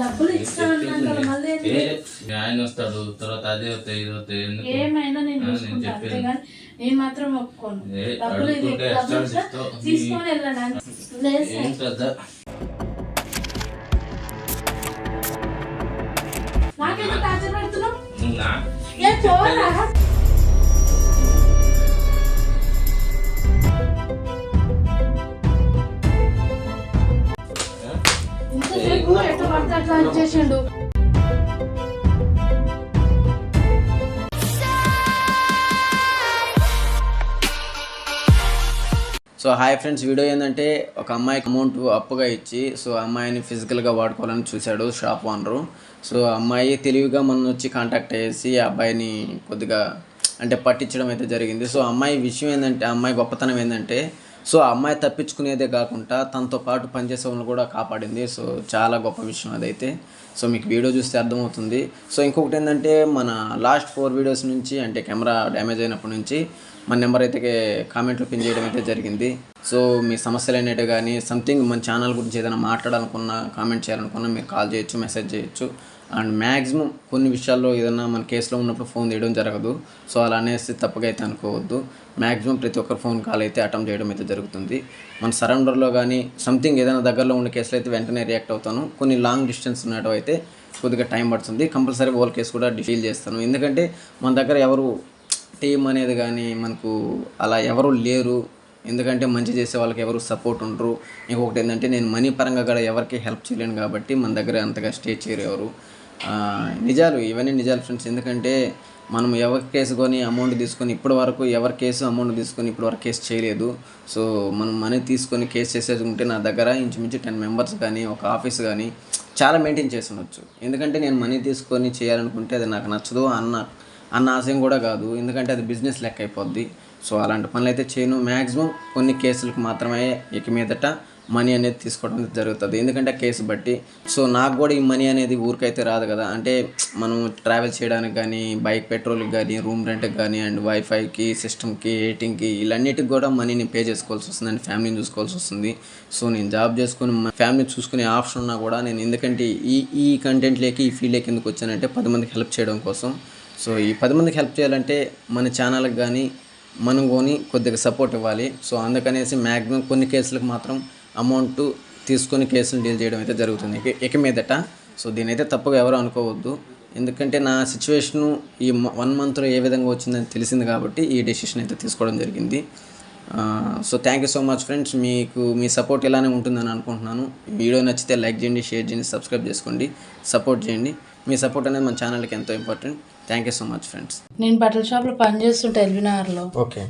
డబ్బులు ఇస్తాను మళ్ళీ ఆయన వస్తాడు తర్వాత అదే అవుతాయి ఇది ఎందుకు? ఏమైనా నేను చూసుకుంటా. అంతేగాని నేను మాత్రం ఒప్పుకోను. డబ్బులు ఇది. తీసుకొని వెళ్ళాను నాకెందుకు టార్చర్ పెడుతున్నావు? నా ఎట్లా పడితే అట్లా సో హాయ్ ఫ్రెండ్స్ వీడియో ఏంటంటే ఒక అమ్మాయికి అమౌంట్ అప్పుగా ఇచ్చి సో అమ్మాయిని ఫిజికల్గా వాడుకోవాలని చూశాడు షాప్ ఓనరు సో అమ్మాయి తెలివిగా మొన్న వచ్చి కాంటాక్ట్ అయ్యేసి ఆ అబ్బాయిని కొద్దిగా అంటే పట్టించడం అయితే జరిగింది. సో అమ్మాయి విషయం ఏంటంటే ఆ అమ్మాయి గొప్పతనం ఏంటంటే సో ఆ అమ్మాయి తప్పించుకునేదే కాకుండా తనతో పాటు పనిచేసే వాళ్ళని కూడా కాపాడింది. సో చాలా గొప్ప విషయం అదైతే. సో మీకు వీడియో చూస్తే అర్థమవుతుంది. సో ఇంకొకటి ఏంటంటే మన లాస్ట్ ఫోర్ వీడియోస్ నుంచి అంటే కెమెరా డ్యామేజ్ అయినప్పటి నుంచి మన నెంబర్ అయితే కామెంట్లు పిన్ చేయడం అయితే జరిగింది. సో మీ సమస్యలు అనేవి కానీ సంథింగ్ మన ఛానల్ గురించి ఏదైనా మాట్లాడాలనుకున్నా కామెంట్ చేయాలనుకున్నా మీరు కాల్ చేయొచ్చు మెసేజ్ చేయొచ్చు. అండ్ మ్యాక్సిమం కొన్ని విషయాల్లో ఏదైనా మన కేసులో ఉన్నప్పుడు ఫోన్ తీయడం జరగదు. సో అలా అనేసి తప్పుగా అయితే అనుకోవద్దు. మ్యాక్సిమం ప్రతి ఒక్కరు ఫోన్ కాల్ అయితే అటెంప్ట్ చేయడం అయితే జరుగుతుంది. మన సరౌండర్లో కానీ సంథింగ్ ఏదైనా దగ్గరలో ఉండే కేసులో అయితే వెంటనే రియాక్ట్ అవుతాను. కొన్ని లాంగ్ డిస్టెన్స్ ఉన్నట్టు అయితే కొద్దిగా టైం పడుతుంది. కంపల్సరీ ఓల్ కేసు కూడా డీల్ చేస్తాను. ఎందుకంటే మన దగ్గర ఎవరు టీం అనేది కానీ మనకు అలా ఎవరు లేరు. ఎందుకంటే మంచి చేసే వాళ్ళకి ఎవరు సపోర్ట్ ఉండరు. ఇంకొకటి ఏంటంటే నేను మనీ పరంగా కూడా ఎవరికి హెల్ప్ చేయలేను కాబట్టి మన దగ్గర అంతగా స్టే చేయరు ఎవరు. నిజాలు ఇవన్నీ నిజాలు ఫ్రెండ్స్ ఎందుకంటే మనం ఎవరి కేసు కొని అమౌంట్ తీసుకొని ఇప్పటి వరకు ఎవరి కేసు అమౌంట్ తీసుకొని ఇప్పటి వరకు కేసు చేయలేదు. సో మనం మనీ తీసుకొని కేసు చేసేది ఉంటే నా దగ్గర ఇంచుమించు టెన్ మెంబర్స్ కానీ ఒక ఆఫీస్ కానీ చాలా మెయింటైన్ చేసి ఉండొచ్చు. ఎందుకంటే నేను మనీ తీసుకొని చేయాలనుకుంటే అది నాకు నచ్చదు అన్న అన్న ఆశయం కూడా కాదు. ఎందుకంటే అది బిజినెస్ లెక్క అయిపోద్ది. సో అలాంటి పనులు అయితే చేయను. మ్యాక్సిమం కొన్ని కేసులకు మాత్రమే ఇక మీదట మనీ అనేది తీసుకోవడం జరుగుతుంది. ఎందుకంటే కేసు బట్టి. సో నాకు కూడా ఈ మనీ అనేది ఊరికైతే రాదు కదా. అంటే మనం ట్రావెల్ చేయడానికి కానీ బైక్ పెట్రోల్కి కానీ రూమ్ రెంట్కి కానీ అండ్ వైఫైకి సిస్టమ్కి ఎయిటింగ్కి వీళ్ళన్నిటికి కూడా మనీని పే చేసుకోవాల్సి వస్తుంది అండ్ ఫ్యామిలీని చూసుకోవాల్సి వస్తుంది. సో నేను జాబ్ చేసుకుని ఫ్యామిలీ చూసుకునే ఆప్షన్ ఉన్నా కూడా నేను ఎందుకంటే ఈ ఈ కంటెంట్లోకి ఈ ఫీల్డ్లోకి ఎందుకు వచ్చానంటే పది మందికి హెల్ప్ చేయడం కోసం. సో ఈ పది మందికి హెల్ప్ చేయాలంటే మన ఛానల్కి కానీ మనం కొని కొద్దిగా సపోర్ట్ ఇవ్వాలి. సో అందుకనేసి మ్యాక్సిమం కొన్ని కేసులకు మాత్రం అమౌంట్ తీసుకొని కేసులు డీల్ చేయడం అయితే జరుగుతుంది. ఇక మీదట సో దీని అయితే తప్పుగా ఎవరు అనుకోవద్దు. ఎందుకంటే నా సిచ్యువేషను ఈ వన్ మంత్లో ఏ విధంగా వచ్చిందని తెలిసింది కాబట్టి ఈ డెసిషన్ అయితే తీసుకోవడం జరిగింది. ఆ, so thank you so much friends మీకు మీ సపోర్ట్ ఇలానే ఉంటుందని అనుకుంటున్నాను. ఈ వీడియో నచ్చితే లైక్ చేయండి షేర్ చేయండి సబ్స్క్రైబ్ చేసుకోండి సపోర్ట్ చేయండి. మీ సపోర్ట్ అనేది మన ఛానల్కి ఎంతో important thank you so much friends నేను బట్టల షాప్లో పని చేస్తుంటా ఎల్బినార్లో. ఓకే.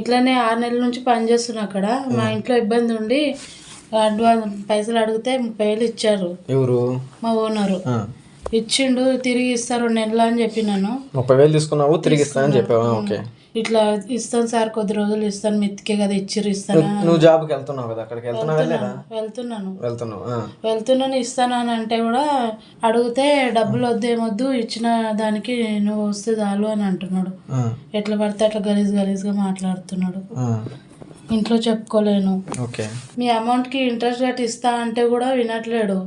ఇట్లనే ఆరు నెలల నుంచి పని చేస్తున్నా అక్కడ. మా ఇంట్లో ఇబ్బంది ఉండి అడ్వాన్స్ పైసలు అడిగితే ముప్పై వేలు ఇచ్చారు. ఎవరు? మా ఓనరు. ఇచ్చిండు తిరిగి ఇస్తారు నెలలు అని చెప్పినాను ముప్పై వేలు తీసుకున్నావు తిరిగి ఇస్తానని చెప్పావా? ఓకే. ఇట్లా ఇస్తాను సార్ కొద్ది రోజులు ఇస్తాను మెత్తికే కదా ఇచ్చిర్రు ఇస్తాను నువ్వు జాబ్కి వెళ్తున్నావు కదా అక్కడికి వెళ్తున్నావా వెళ్తున్నాను. వెళ్తున్నావు. వెళ్తున్నాను ఇస్తాను అని అంటే కూడా అడిగితే డబ్బులు వద్దేమొద్దు ఇచ్చిన దానికి నువ్వు వస్తే చాలు అని అంటున్నాడు. ఎట్లా పడితే అట్లా గలీజ్ గలీజ్గా మాట్లాడుతున్నాడు. ఇంట్లో చెప్పుకోలేను. ఓకే. మీ అమౌంట్కి ఇంట్రెస్ట్ రేట్ ఇస్తా అంటే కూడా వినట్లేడు.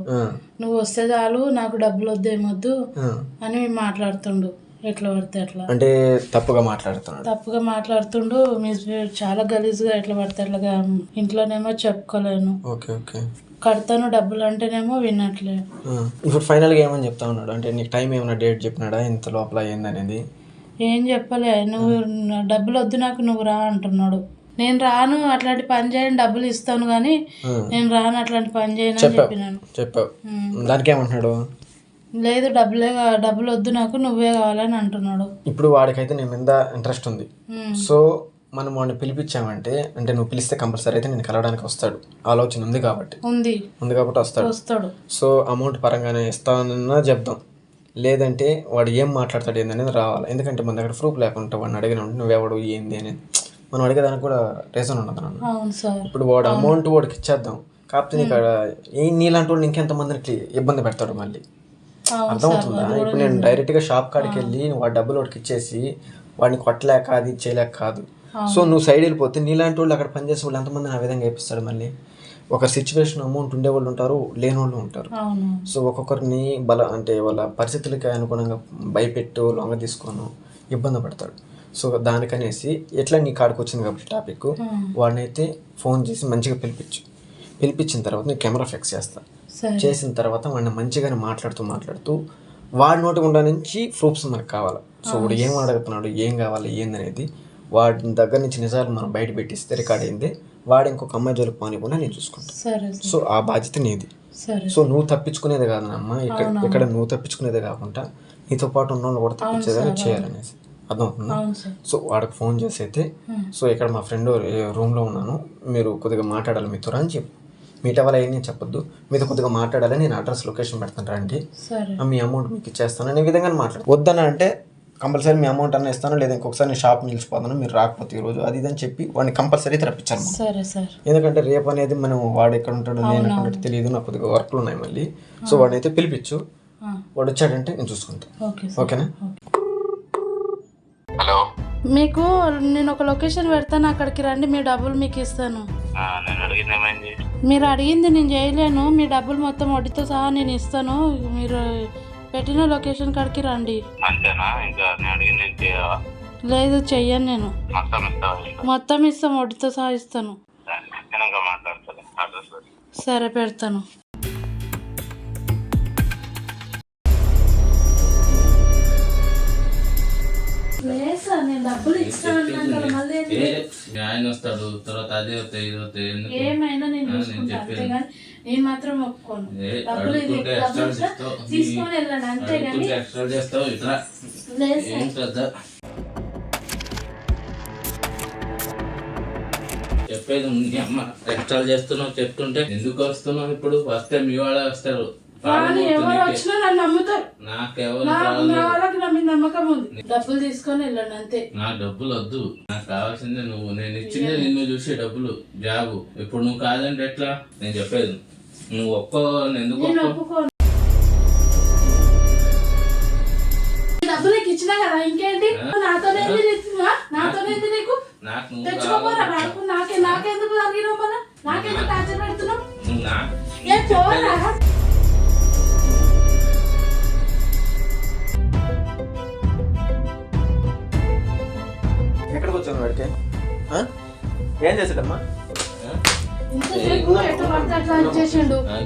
నువ్వు వస్తే చాలు నాకు డబ్బులు వద్దేమొద్దు ఆ. అని మాట్లాడుతుండు. ఎట్లా పడితే అట్లా. అంటే తప్పుగా మాట్లాడుతున్నాడు. తప్పుగా మాట్లాడుతుండు. మీ చాలా గలీజ్గా ఎట్లా పడితే అట్లాగా ఇంట్లోనేమో చెప్పుకోలేను. Okay okay. కడతాను డబ్బులు అంటేనేమో వినట్లేదు. ఇప్పుడు ఫైనల్గా ఏమని చెప్తా ఉన్నాడు? అంటే నీకు టైం ఏమైనా డేట్ చెప్పినాడా? ఇంత లోపల ఏందనేది ఏం చెప్పలే. నువ్వు డబ్బులు వద్దు నాకు నువ్వు రా అంటున్నాడు. నేను రాను అట్లాంటి పని చేయని డబ్బులు ఇస్తాను కానీ. నేను రాను అట్లాంటి పని చేయను అని చెప్పావు చెప్పినాను. చెప్పావు. ఉమ్. దానికి ఏమంటున్నాడు లేదు డబ్బులే డబ్బులు వద్దు నాకు నువ్వే కావాలని అంటున్నాడు. ఇప్పుడు వాడికైతే నీ మీద ఇంట్రెస్ట్ ఉంది. సో మనం వాడిని పిలిపించామంటే అంటే నువ్వు పిలిస్తే కంపల్సరీ అయితే నేను కలవడానికి వస్తాడు. ఆలోచన ఉంది కాబట్టి. ఉంది. ఉంది కాబట్టి వస్తాడు. వస్తాడు. సో అమౌంట్ పరంగానే ఇస్తానన్నా చెప్దాం. లేదంటే వాడు ఏం మాట్లాడతాడు ఏందనేది రావాలి. ఎందుకంటే మన దగ్గర ప్రూఫ్ లేకుండా వాడిని అడిగిన నువ్వెవడు ఏంది అనేది మనం అడిగేదానికి కూడా రీజన్ ఉండదు సార్. ఇప్పుడు వాడు అమౌంట్ వాడికి ఇచ్చేద్దాం. కాకపోతే నీకు నీలాంటి వాళ్ళు ఇంకెంతమందిని ఇబ్బంది పెడతాడు మళ్ళీ. అర్థమవుతుందా? ఇప్పుడు నేను డైరెక్ట్గా షాప్ కాడికి వెళ్ళి వాడి డబ్బులు వాడికి ఇచ్చేసి వాడిని కొట్టలేక అది చేయలేక కాదు. సో నువ్వు సైడ్ వెళ్ళిపోతే నీలాంటి వాళ్ళు అక్కడ పనిచేసే వాళ్ళు ఎంతమంది ఆ విధంగా వేపిస్తాడు మళ్ళీ? ఒక సిచ్యువేషన్ అమౌంట్ ఉండే వాళ్ళు ఉంటారు లేని వాళ్ళు ఉంటారు. సో ఒక్కొక్కరిని బల అంటే వాళ్ళ పరిస్థితులకి అనుగుణంగా భయపెట్టు లొంగ తీసుకోను ఇబ్బంది పడతాడు. సో దానికనేసి ఎట్లా నీ కాడికి వచ్చింది కాబట్టి టాపిక్ వాడినైతే ఫోన్ చేసి మంచిగా పిలిపించు. పిలిపించిన తర్వాత నేను కెమెరా ఫిక్స్ చేస్తా. చేసిన తర్వాత వాడిని మంచిగానే మాట్లాడుతూ మాట్లాడుతూ వాడి నోటి గుండా నుంచి ప్రూఫ్స్ మనకు కావాలి. సో వాడు ఏం అడుగుతున్నాడు ఏం కావాలి ఏందనేది వాడి దగ్గర నుంచి నిజాలు మనం బయట పెట్టిస్తే రికార్డ్ అయింది. వాడు ఇంకొక అమ్మాయి జోలికి పోనికుండా నేను చూసుకుంటాను సో ఆ బాధ్యత నీది. సో నువ్వు తప్పించుకునేది కాదు అమ్మ ఇక్కడ ఇక్కడ నువ్వు తప్పించుకునేది కాకుండా నీతో పాటు ఉన్న వాళ్ళు కూడా తప్పించేదని చేయాలనేసి. అర్థమవుతుందా? సో వాడికి ఫోన్ చేసి అయితే సో ఇక్కడ మా ఫ్రెండ్ రూమ్లో ఉన్నాను మీరు కొద్దిగా మాట్లాడాలి మీతో అని చెప్పు. మీట్ అవ్వాలి ఏం చెప్పొద్దు. మీతో కొద్దిగా మాట్లాడాలి నేను అడ్రస్ లొకేషన్ పెడతాను రండి మీ అమౌంట్ మీకు ఇచ్చేస్తాను అనే విధంగా మాట్లాడు వద్దన అంటే కంపల్సరీ మీ అమౌంట్ అన్న ఇస్తాను లేదా ఇంకొకసారి నేను షాప్ నిలిచిపోతాను మీరు రాకపోతే ఈరోజు అది ఇది అని చెప్పి వాడిని కంపల్సరీ తెప్పించాను మనం. సరే సార్. ఎందుకంటే రేపు అనేది మనం వాడు ఎక్కడ ఉంటాడో నేను ఎక్కడ తెలియదు నాకు కొద్దిగా వర్క్లు ఉన్నాయి మళ్ళీ. సో వాడిని అయితే పిలిపించు వాడు వచ్చాడంటే నేను చూసుకుంటాను ఓకేనా? మీకు నేను ఒక లొకేషన్ పెడతాను అక్కడికి రండి మీ డబ్బులు మీకు ఇస్తాను. మీరు అడిగింది నేను చేయలేను మీ డబ్బులు మొత్తం వడ్డీతో సహా నేను ఇస్తాను మీరు పెట్టిన లొకేషన్ కాడికి రండి. లేదు చెయ్యను నేను. మొత్తం ఇస్తాం వడ్డీతో సహా ఇస్తాను. సరే పెడతాను. ఆయన వస్తాడు తర్వాత అదే అవుతాయి ఇది ఏమైనా నేను చెప్పేది. మాత్రం ఒప్పుకోను. తీసుకొని అంతేగాని అడుగుతుంటే ఎక్స్ట్రా చేస్తావు ఇట్లా. ఏం శ్రద్ధ చెప్పేది ఉంది అమ్మ. ఎక్స్ట్రా చేస్తున్నావు చెప్తుంటే ఎందుకు వస్తున్నావు ఇప్పుడు? వస్తే మీ వాళ్ళే వస్తారు. వాళ్ళు ఎవరు వచ్చినా నన్ను నమ్ముతారు. వాళ్ళకి నా మీద నమ్మకం ఉంది. డబ్బులు తీసుకొని వెళ్ళండి అంతే. నా డబ్బులు వద్దు. నాకు కావాల్సిందే నువ్వు. నేను ఇచ్చిందే నిన్ను చూసే డబ్బులు. జాబు. ఇప్పుడు నువ్వు కాదంటే ఎట్లా? నేను చెప్పేది. నువ్వు ఒక్కో ఎందుకు ఒప్పుకోను. డబ్బులు నీకు ఇచ్చినా కదా ఇంకేంటి? నాతోనే? నాతోనే నీకు? తెచ్చుకోపోరా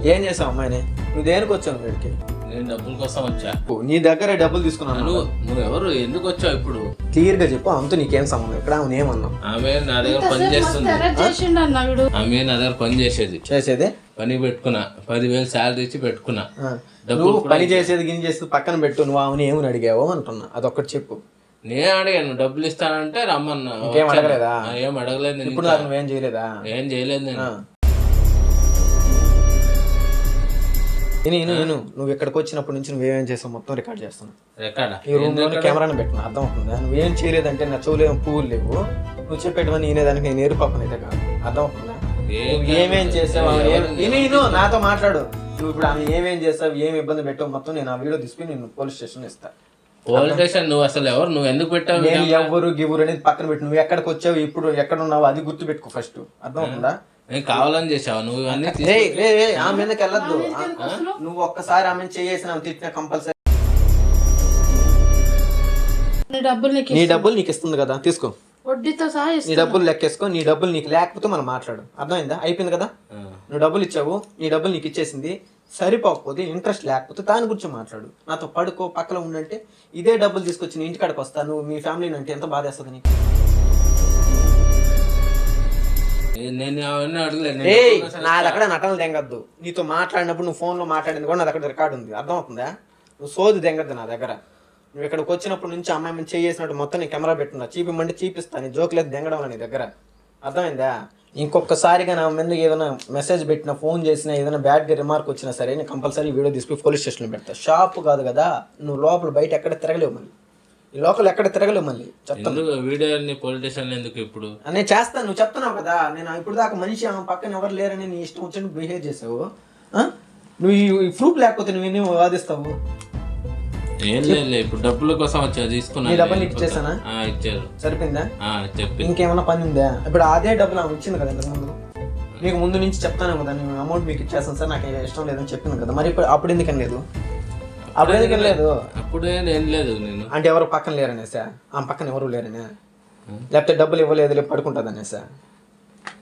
ఏం ఏం చేసావు అమ్మాయిని? నువ్వు దేనికి వచ్చావు వీడికి నేను డబ్బుల కోసం వచ్చా. నీ దగ్గరే డబ్బులు తీసుకున్నాను నువ్వు నువ్వు ఎవరు? ఎందుకు వచ్చావు ఇప్పుడు? క్లియర్గా చెప్పు అంత నీకేం సంబంధం? ఇక్కడ ఆమె ఏమన్నావు ఆమె నా దగ్గర పని చేస్తుంది. ఆమె నా దగ్గర పని చేసేది. చేసేదే? పని పెట్టుకున్నా. పదివేలు శాలరీ ఇచ్చి పెట్టుకున్నా. డబ్బులు పని చేసేది గిని చేసేది పక్కన పెట్టు నువ్వు ఆమెను ఏమని అడిగావో అంటున్నా. అదొక్కటి చెప్పు. నేను అడిగాను డబ్బులు ఇస్తానంటే రమ్మన్నా. ఇంకేం. అడగలేదా? ఏం అడగలేదు నేను ఇప్పుడు నువ్వేం చేయలేదా? ఏం చేయలేదు నేను. నేను నేను నేను నువ్వు ఇక్కడికి వచ్చినప్పటి నుంచి నువ్వేం చేసావు? మొత్తం రికార్డ్ చేస్తాను ఎక్కడ ఈ రూమ్లో కెమెరాని పెట్టిన? అర్థం అవుతుందా నువ్వేం చేయలేదంటే నా చెవులేం పువ్వులు లేవు. నువ్వు నేనేదానికి నేను ఏరు పాపని అయితే కాదు. అర్థం అవుతుందా నువ్వు ఏమేం చేసావు? నాతో మాట్లాడు. నువ్వు ఇప్పుడు ఆమె ఏమేం చేసావు? ఏం ఇబ్బంది పెట్టావు? మొత్తం నేను ఆ వీడియో తీసుకుని నేను పోలీస్ స్టేషన్ ఇస్తా. పోలీస్ స్టేషన్ నువ్వు అసలు ఎవరు? నువ్వు ఎందుకు పెట్టావు నేను ఎవరు గివ్వరు అనేది పక్కన పెట్టు. నువ్వు ఎక్కడికి వచ్చావు ఇప్పుడు ఎక్కడ ఉన్నావు అది గుర్తు పెట్టుకో ఫస్ట్ అర్థం అవుతుందా నేను కావాలని చేసావు? నువ్వు ఇవన్నీ ఆమె మీదకి వెళ్ళొద్దు? నువ్వు ఒక్కసారి ఆమె చేసిన తిట్టిన కంపల్సరీ నీ డబ్బులు నీకు నీ డబ్బులు నీకు ఇస్తుంది కదా తీసుకో. వడ్డీతో సహా నీ డబ్బులు లెక్కేసుకో నీ డబ్బులు నీకు లేకపోతే మనం మాట్లాడు అర్థమైందా? అయిపోయింది కదా. నువ్వు డబ్బులు ఇచ్చావు నీ డబ్బులు నీకు ఇచ్చేసింది. సరిపోకపోతే ఇంట్రెస్ట్ లేకపోతే దాని గురించి మాట్లాడు. నాతో పడుకో పక్కన ఉండంటే ఇదే డబ్బులు తీసుకొచ్చి నీ ఇంటికాడికి వస్తా నువ్వు మీ ఫ్యామిలీని అంటే ఎంత బాధేస్తుంది నీకు? నేను అవన్నీ అడగలేదు నేను ఏయ్ డబ్బుల కోసం నా దగ్గర నటనలు దెంగద్దు. నీతో మాట్లాడినప్పుడు నువ్వు ఫోన్లో మాట్లాడింది కూడా నా దగ్గర రికార్డు ఉంది. అర్థమవుతుందా? నువ్వు సోది దెంగద్దు నా దగ్గర. నువ్వు ఇక్కడికి వచ్చినప్పటి నుంచి అమ్మాయి మీద చేసినట్టు మొత్తం నేను కెమెరా పెట్టున్నా. చీపిమంటే చీపిస్తాను నీ జోకులేదు దెంగడం నీ దగ్గర? అర్థమైందా? ఇంకొకసారిగా నా మీద ఏదైనా మెసేజ్ పెట్టినా ఫోన్ చేసినా ఏదైనా బ్యాడ్గా రిమార్క్ వచ్చినా సరే నేను కంపల్సరీ వీడియో తీసుకుని పోలీస్ స్టేషన్లో పెడతా. షాప్ కాదు కదా నువ్వు లోపల బయట ఎక్కడ తిరగలేవు మళ్ళీ. ఈ లోకల్ ఎక్కడ తిరగలేవు మళ్ళీ. చెప్తాను. ఎందుకు వీడియోని పోలీస్ స్టేషన్ ఎందుకు ఇప్పుడు? నేను చేస్తాను నువ్వు చెప్తున్నావు కదా. నేను ఇప్పుడు దాకా మనిషి ఆమె పక్కన ఎవరు లేరని నీ ఇష్టం వచ్చినట్టు బిహేవ్ చేసావు? నువ్వు ఈ ప్రూఫ్ లేకపోతే నువ్వు ఎన్ని వాదిస్తావు? ఏం లేదు ఇప్పుడు డబ్బుల కోసం వచ్చా తీసుకున్నా. నీ డబ్బులు నీకు ఇచ్చేసానా? ఆ, ఇచ్చారు. సరిపోయిందా? ఆ, చెప్పి. ఇంకేమైనా పని ఉందా? ఇప్పుడు అదే డబ్బులు ఆమె ఇచ్చింది కదా ఇంతకు ముందు. మీకు ముందు నుంచి చెప్తాను కదా నేను అమౌంట్ మీకు ఇచ్చేస్తాను సార్ నాకు ఇష్టం లేదని చెప్పింది కదా. మరి ఇప్పుడు అప్పుడు ఎందుకని లేదు? అప్పుడు ఎందుకని లేదు? అప్పుడే ఏం లేదు నేను. అంటే ఎవరు పక్కన లేరనేసా ఆమె పక్కన ఎవరు లేరనే? లేకపోతే డబ్బులు ఇవ్వలేదు పడుకుంటుంది అనేసా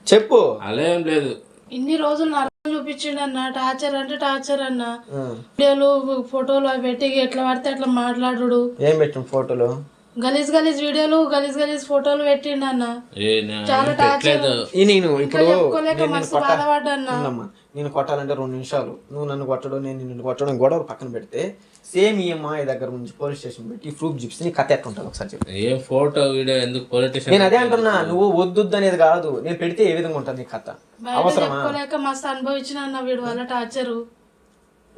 చెప్పు. అలా ఏం లేదు. ఇన్ని రోజులు నరకం చూపించిండు అన్న టార్చర్ అంటే టార్చర్ అన్న. వీడియోలు ఫోటోలు అవి పెట్టి ఎట్లా పడితే అట్లా మాట్లాడు ఏం పెట్టిన ఫోటోలు? గలీజ్ గలీజ్ వీడియోలు గలీజ్ గలీజ్ ఫోటోలు పెట్టిండు అన్న. చాలా నేను ఇప్పుడు చెప్పుకోలేక నేను బాధపడ్డా కొట్టాలంటే రెండు నిమిషాలు. నువ్వు నన్ను కొట్టడం నేను నిన్ను కొట్టడం గొడవ పక్కన పెడితే సేమ్ ఈ అమ్మాయి దగ్గర నుంచి పోలీస్ స్టేషన్ పెట్టి ప్రూఫ్ చూపిస్తే నీ కథ ఎట్లా ఉంటుంది ఒకసారి చెప్పు. ఏం ఫోటో వీడియో ఎందుకు నేను అదే అంటున్నా నువ్వు వద్దొద్దు అనేది కాదు. నేను పెడితే ఏ విధంగా ఉంటుంది నీ కథ? అవసరమా? మస్తు అనుభవించిన వీడి వల్ల టార్చరు.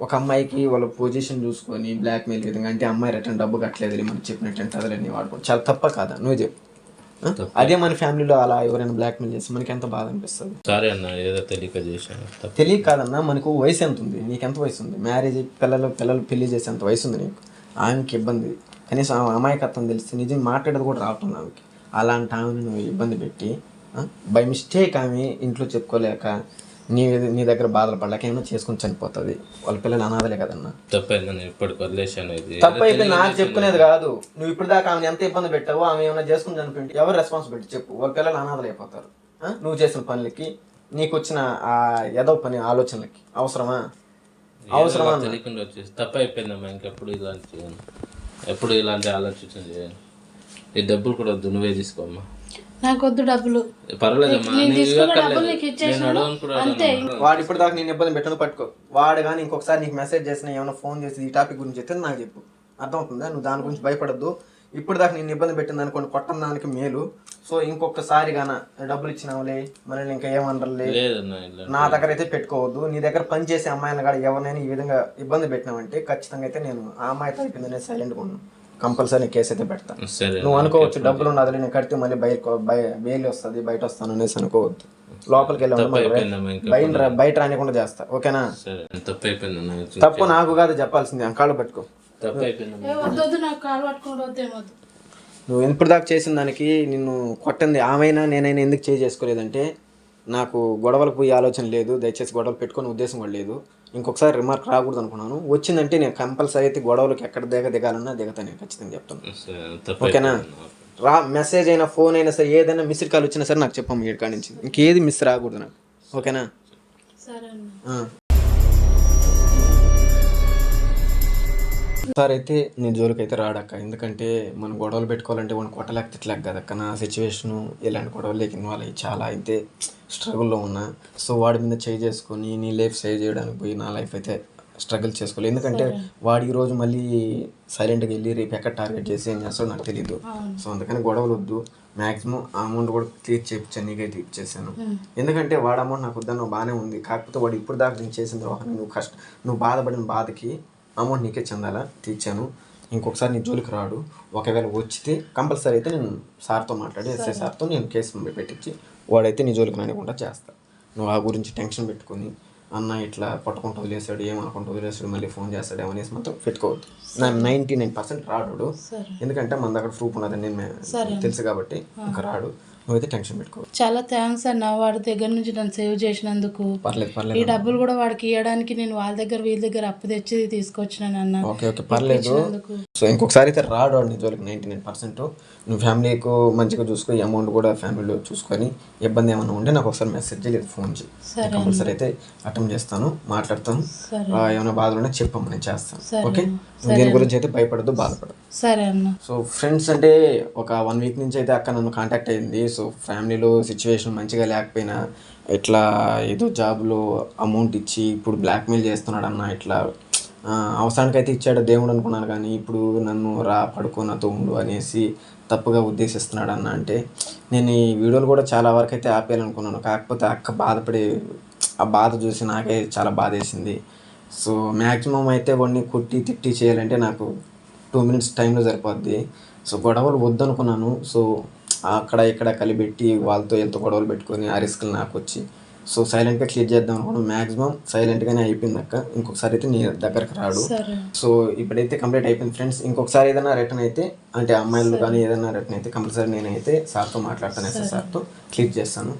ఒక అమ్మాయికి వాళ్ళ పొజిషన్ చూసుకొని బ్లాక్ మెయిల్ విధంగా అంటే అమ్మాయి రిటర్న్ డబ్బు కట్టలేదు మనం చెప్పినట్టు అదలన్నీ వాడుకో చాలా తప్ప కాదా? నువ్వు చెప్పు? అదే మన ఫ్యామిలీలో అలా ఎవరైనా బ్లాక్ మెయిల్ చేస్తే మనకి ఎంత బాధ అనిపిస్తుంది? సారీ అన్న ఏదో తెలియక చేశాను తెలియక కాదన్నా మనకు వయసు ఎంత ఉంది? నీకు ఎంత వయసు ఉంది? మ్యారేజ్ పిల్లలు పిల్లలు పెళ్ళి చేసేంత వయసు ఉంది నీకు? ఆమెకి ఇబ్బంది. కనీసం ఆమె అమాయకత్వం తెలిస్తే నిజం మాట్లాడేది కూడా రావటం ఆమెకి. అలాంటి ఆమెను నువ్వు ఇబ్బంది పెట్టి బై మిస్టేక్ ఆమె ఇంట్లో చెప్పుకోలేక నీ నీ దగ్గర బాధలు పడలేక ఏమైనా చేసుకొని చనిపోతుంది. వాళ్ళ పిల్లలు అనాథలే కదన్నా. తప్పైంది నేను ఇప్పటికి వదిలేశాను ఇది. తప్ప అయితే నాకు చెప్పుకునేది కాదు. నువ్వు ఇప్పుడు దాకా ఆమెను ఎంత ఇబ్బంది పెట్టావో ఆమె ఏమైనా చేసుకుని చనిపోయింది ఎవరు రెస్పాన్సిబిలిటీ చెప్పు. వాళ్ళ పిల్లలు అనాథలు అయిపోతారు. ఆ? నువ్వు చేసిన పనులకి నీకు వచ్చిన ఆ ఏదో పని ఆలోచనలకి అవసరమా? అవసరమా? తెలియకుండా వచ్చేసి తప్పు అయిపోయిందమ్మా ఇంకెప్పుడు ఇలాంటి ఎప్పుడు ఇలాంటి ఆలోచన చేయను. ఈ డబ్బులు కూడా వద్దు నువ్వే తీసుకోమ్మా. నాకొద్దు డబ్బులు. వాడు ఇప్పుడు దాకా నేను ఇబ్బంది పెట్టను పట్టుకో. వాడు కానీ ఇంకొకసారి నీకు మెసేజ్ చేసినా ఏమైనా ఫోన్ చేసి ఈ టాపిక్ గురించి చెప్తే నాకు చెప్పు. అర్థమవుతుందా? నువ్వు దాని గురించి భయపడద్దు. ఇప్పుడు దాకా నేను ఇబ్బంది పెట్టింది అనుకోండి కొట్టం దానికి మేలు. సో ఇంకొకసారి గాన డబ్బులు ఇచ్చినావులే మనల్ని ఇంకా ఏమనరులే. నా దగ్గర అయితే పెట్టుకోవద్దు. నీ దగ్గర పని చేసే అమ్మాయిని కూడా ఎవరినైనా ఈ విధంగా ఇబ్బంది పెట్టినావంటే ఖచ్చితంగా అయితే నేను ఆ అమ్మాయి అయిపోయిందనే సైలెంట్గా ఉన్నాను కంపల్సరీ కేసు అయితే పెడతాను నువ్వు అనుకోవచ్చు డబ్బులు ఉన్నది నేను కడితే మళ్ళీ బయట బయలు వస్తుంది బయట వస్తాను అనేసి అనుకోవద్దు. లోపలికి వెళ్ళి బయట రానికుండా చేస్తా. ఓకేనా? సరే తప్పు నాకు కాదు చెప్పాల్సింది. అంకాళ్ళు పట్టుకో. నువ్వు ఇప్పుడు దాకా చేసిన దానికి నిన్ను కొట్టింది ఆమెనా నేనైనా ఎందుకు చేయి చేసుకోలేదంటే నాకు గొడవలకు పోయే ఆలోచన లేదు. దయచేసి గొడవలు పెట్టుకునే ఉద్దేశం కూడా లేదు. ఇంకొకసారి రిమార్క్ రాకూడదు అనుకున్నాను. వచ్చిందంటే నేను కంపల్సరీ అయితే గొడవలకు ఎక్కడ దిగ దిగాలన్నా దిగతాను నేను ఖచ్చితంగా చెప్తాను. సరే తప్పు ఓకేనా. రా మెసేజ్ అయినా ఫోన్ అయినా సరే ఏదైనా మిస్డ్ కాల్ వచ్చినా సరే నాకు చెప్పమ్మ ఏడు కాడి నుంచి. ఇంకేది మిస్ రాకూడదు నాకు. ఓకేనా సరే అయితే నేను జోలికి అయితే రాడక్క. ఎందుకంటే మనం గొడవలు పెట్టుకోవాలంటే మనం కొట్టలేక తిట్టలేక కదక్క. నా సిచ్యువేషను ఇలాంటి గొడవలకి ఇన్వాల్వ్ అయ్యి చాలా అయితే స్ట్రగుల్లో ఉన్నా. సో వాడి మీద చేయి చేసుకొని నీ లైఫ్ సేవ్ చేయడానికి పోయి నా లైఫ్ అయితే స్ట్రగుల్ చేసుకోవాలి. ఎందుకంటే వాడి ఈ రోజు మళ్ళీ సైలెంట్గా వెళ్ళి రేపు ఎక్కడ టార్గెట్ చేసి ఏం చేస్తాడో నాకు తెలియదు సో అందుకని గొడవలు వద్దు. మ్యాక్సిమం ఆ అమౌంట్ కూడా క్లియర్ చేయించాను నీకైతే ఇచ్చేసాను ఎందుకంటే వాడు అమౌంట్ నాకు వద్దన్న బాగానే ఉంది. కాకపోతే వాడు ఇప్పుడు దాకా నేను చేసిన తర్వాత నువ్వు కష్ట నువ్వు బాధపడిన బాధకి అమౌంట్ నీకే చెందాలా? తీర్చాను. ఇంకొకసారి నీ జోలికి రాడు. ఒకవేళ వచ్చితే కంపల్సరీ అయితే నేను సార్తో మాట్లాడి ఎస్ఐ సార్తో నేను కేసు పెట్టించి వాడైతే నీ జోలికి రానికుండా చేస్తా. నువ్వు ఆ గురించి టెన్షన్ పెట్టుకొని అన్న ఇట్లా పట్టుకుంటూ వదిలేసాడు ఏమనుకుంటూ వదిలేసాడు మళ్ళీ ఫోన్ చేస్తాడు అనేసి మాత్రం పెట్టుకోవద్దు. నా నైంటీ నైన్ పర్సెంట్ రాడు. ఎందుకంటే మన దగ్గర ప్రూఫ్ ఉన్నదని నేను తెలుసు కాబట్టి ఇంకా రాడు. నువ్వైతే టెన్షన్ పెట్టుకోవద్దు చాలా థ్యాంక్స్ అన్న వాడి దగ్గర నుంచి నన్ను సేవ్ చేసినందుకు. పర్లేదు ఈ పర్లేదు డబ్బులు కూడా వాడికి ఇవ్వడానికి నేను వాళ్ళ దగ్గర వీళ్ళ దగ్గర అప్పు తెచ్చి తీసుకొచ్చినాను అన్న. ఓకే ఓకే పర్లేదు. సో ఇంకొకసారి అయితే రాడు వాడు నీ జోలికి నైంటీ నైన్ పర్సెంట్. నువ్వు ఫ్యామిలీకు మంచిగా చూసుకో ఈ అమౌంట్ కూడా ఫ్యామిలీలో చూసుకొని ఇబ్బంది ఏమైనా ఉంటే నాకు ఒకసారి మెసేజ్ లేదా ఫోన్ చేయి. సరే కంపల్సరీ అయితే అటెంప్ట్ చేస్తాను మాట్లాడతాను ఏమైనా బాధలు ఉంటే చెప్పమ్మా నేను చేస్తాను. ఓకే? దీని గురించి అయితే భయపడద్దు బాధపడదు సరే అన్న. సో ఫ్రెండ్స్ అంటే ఒక వన్ వీక్ నుంచి అయితే అక్క నన్ను కాంటాక్ట్ అయింది. సో ఫ్యామిలీలో సిచ్యువేషన్ మంచిగా లేకపోయినా ఇట్లా ఏదో జాబ్లో అమౌంట్ ఇచ్చి ఇప్పుడు బ్లాక్మెయిల్ చేస్తున్నాడు అన్న ఇట్లా అవసరానికి అయితే ఇచ్చాడు దేవుడు అనుకున్నాను కానీ ఇప్పుడు నన్ను రా పడుకో నాతో ఉండు అనేసి తప్పుగా ఉద్దేశిస్తున్నాడు అన్న అంటే నేను ఈ వీడియోలు కూడా చాలా వరకు అయితే ఆపేయాలనుకున్నాను. కాకపోతే అక్క బాధపడే ఆ బాధ చూసి నాకే చాలా బాధ వేసింది సో మ్యాక్సిమం అయితే వాడిని కొట్టి తిట్టి చేయాలంటే నాకు టూ మినిట్స్ టైంలో సరిపోద్ది. సో గొడవలు వద్దనుకున్నాను. సో అక్కడ ఇక్కడ కలిపెట్టి వాళ్ళతో ఎంతో గొడవలు పెట్టుకొని ఆ రిస్క్లు నాకు వచ్చి సో సైలెంట్గా క్లియర్ చేద్దాం అనుకున్నాను మ్యాక్సిమం సైలెంట్గానే అయిపోయింది అక్క ఇంకొకసారి అయితే నీ దగ్గరకు రాడు. సో ఇప్పుడైతే కంప్లీట్ అయిపోయింది ఫ్రెండ్స్. ఇంకొకసారి ఏదైనా రిటర్న్ అయితే అంటే అమ్మాయిలు కానీ ఏదైనా రిటర్న్ అయితే కంపల్సరీ నేనైతే సార్తో మాట్లాడతాను సార్తో క్లియర్ చేస్తాను.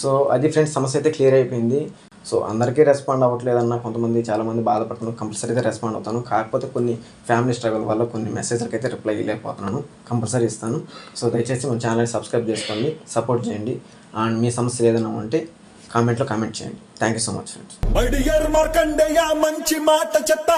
సో అది ఫ్రెండ్స్ సమస్య అయితే క్లియర్ అయిపోయింది. సో అందరికీ రెస్పాండ్ అవ్వట్లేదన్న కొంతమంది చాలామంది బాధపడుతున్నారు కంపల్సరీ అయితే రెస్పాండ్ అవుతాను. కాకపోతే కొన్ని ఫ్యామిలీ స్ట్రగుల్ వల్ల కొన్ని మెసేజ్లకి అయితే రిప్లై ఇవ్వలేకపోతున్నాను కంపల్సరీ ఇస్తాను. సో దయచేసి మన ఛానల్ సబ్స్క్రైబ్ చేసుకోండి సపోర్ట్ చేయండి. అండ్ మీ సమస్యలు ఏదైనా ఉంటే కామెంట్లో కామెంట్ చేయండి. Thank you so much friends మంచి మాట చెప్తా